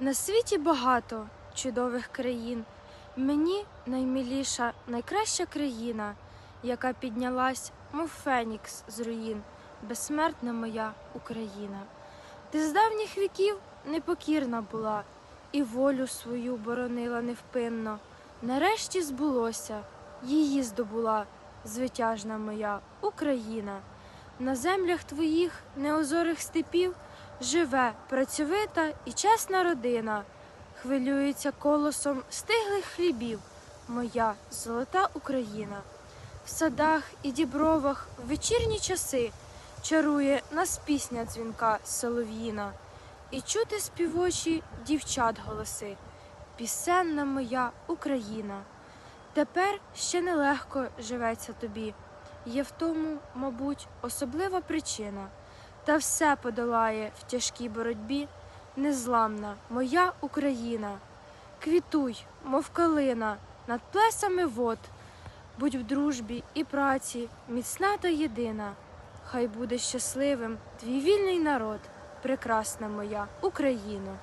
На світі багато чудових країн. Мені наймиліша, найкраща країна, яка піднялась, мов фенікс з руїн, безсмертна моя Україна. Ти з давніх віків непокірна була, і волю свою боронила невпинно. Нарешті збулося, її здобула звитяжна моя Україна. На землях твоїх неозорих степів живе працьовита і чесна родина, хвилюється колосом стиглих хлібів, моя золота Україна. В садах і дібровах в вечірні часи чарує нас пісня дзвінка солов'їна, і чути співочі дівчат голоси, пісенна моя Україна. Тепер ще нелегко живеться тобі. Є в тому, мабуть, особлива причина, та все подолає в тяжкій боротьбі незламна моя Україна. Квітуй, мов калина, над плесами вод, будь в дружбі і праці, міцна та єдина. Хай буде щасливим твій вільний народ, прекрасна моя Україно.